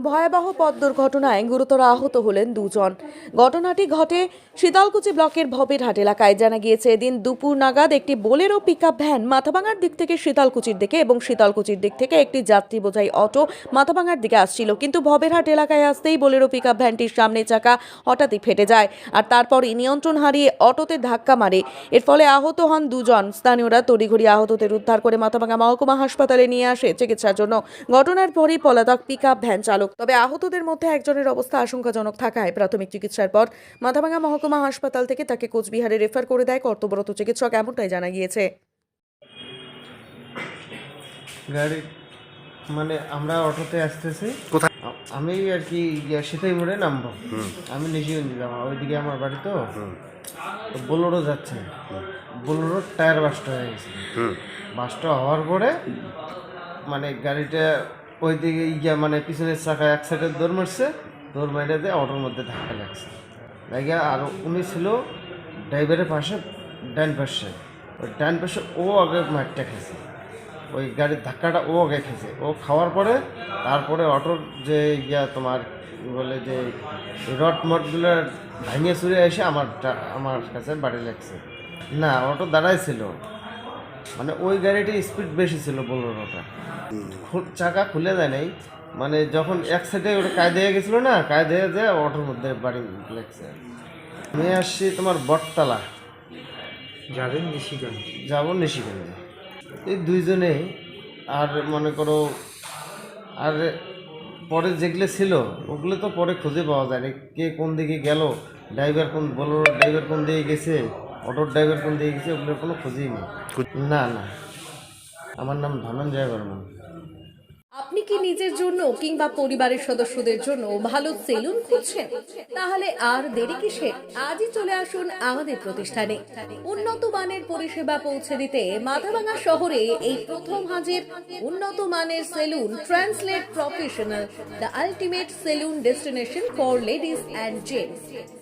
ভয়াবহ পথ দুর্ঘটনায় গুরুতর আহত হলেন দুজন। ঘটনাটি ঘটে শীতলকুচি ব্লকের ভবেরহাট এলাকায়। জানা গিয়েছে, এদিন দুপুর নাগাদ একটি বোলেরো পিকআপ ভ্যান মাথাভাঙার দিক থেকে শীতলকুচির দিকে এবং শীতলকুচির দিক থেকে একটি যাত্রী বোঝাই অটো মাথাভাঙার দিকে আসছিল। কিন্তু ভবেরহাট এলাকায় আসতেই বোলেরো পিকআপ ভ্যানটির সামনের চাকা হঠাৎই ফেটে যায় আর তারপরই নিয়ন্ত্রণ হারিয়ে অটোতে ধাক্কা মারে। এর ফলে আহত হন দুজন। স্থানীয়রা তড়িঘড়ি আহতদের উদ্ধার করে মাথাভাঙা মহকুমা হাসপাতালে নিয়ে আসে চিকিৎসার জন্য। ঘটনার পরই পলাতক পিকআপ ভ্যান চালক তবে আহতদের মধ্যে একজনের অবস্থা আশঙ্কাজনক থাকায় প্রাথমিক চিকিৎসার পর মাথাভাঙা মহকুমা হাসপাতাল থেকে তাকে কোচবিহারে রেফার করে দেয় কর্তব্যরত চিকিৎসক এমনটাই জানা গিয়েছে। গাড়ি মানে আমরা অটোতে আসতেছি। কোথায়? আমি আর কি সেটাই মোড়ে নামবো। আমি নিশিগঞ্জ যাব ওইদিকে আমার বাড়ি তো। বোলোরও যাচ্ছে। বোলোরোর টায়ার বাস্ট হয়ে গেছে। বাস্ট হওয়ার পরে মানে গাড়িটা ওইদিকে ইয়া মানে পিছনের চাকা এক সাইডে দৌড় মারছে, দৌড় মাইরে দিয়ে অটোর মধ্যে ধাক্কা লাগছে। লাগে আর উনি ছিল ড্রাইভারের পাশে, ডান পাশে। ওই ডান পাশে ও আগে মারটা খেয়েছে। ওই গাড়ির ধাক্কাটা ও আগে খেয়েছে। ও খাওয়ার পরে তারপরে অটোর যে ইয়া তোমার বলে যে রড মটগুলো ভাঙিয়ে চুরে এসে আমার আমার কাছে বাড়ি লাগছে। না, অটো দাঁড়াই ছিল। মানে ওই গাড়িটি স্পিড বেশি ছিল বোলোরোটা চাকা খুলে দেয় নাই। মানে যখন এক সাইডে ওটা কায়দে হয়ে গেছিল না কায়দে হয়ে যায় অটোর মধ্যে বাড়ি লাগছে। আমি আসছি তোমার বটতলা। যাবেন নিশিগঞ্জ। যাব নিশিগঞ্জে। এই দুইজনে আর মনে করো আর পরে যেগুলো ছিল ওগুলো তো পরে খুঁজে পাওয়া যায় না। কে কোন দিকে গেল ড্রাইভার কোন বলোর ড্রাইভার কোন দিকে গেছে? অটোর ড্রাইভার কোন দিকে গেছে, ওগুলোর কোনো খুঁজেই নেই। না না। আমার নাম ধনঞ্জয় বর্মন। আপনি কি নিজের জন্য কিংবা পরিবারের সদস্যদের জন্য ভালো সেলুন খুঁজছেন? তাহলে আর দেরি কিসে আজই চলে আসুন আমাদের প্রতিষ্ঠানে। উন্নত মানের পরিষেবা পৌঁছে দিতে মাথাভাঙা শহরে এই প্রথম হাজির উন্নত মানের salon translate professional, the ultimate salon destination for ladies and gents.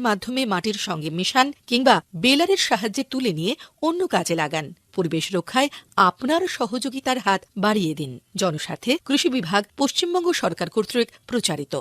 মাধ্যমে মাটির সঙ্গে মিশান কিংবা বেলারের সাহায্যে তুলে নিয়ে অন্য কাজে লাগান। পরিবেশ রক্ষায় আপনার সহযোগিতার হাত বাড়িয়ে দিন। জনস্বার্থে কৃষি বিভাগ পশ্চিমবঙ্গ সরকার কর্তৃক প্রচারিত।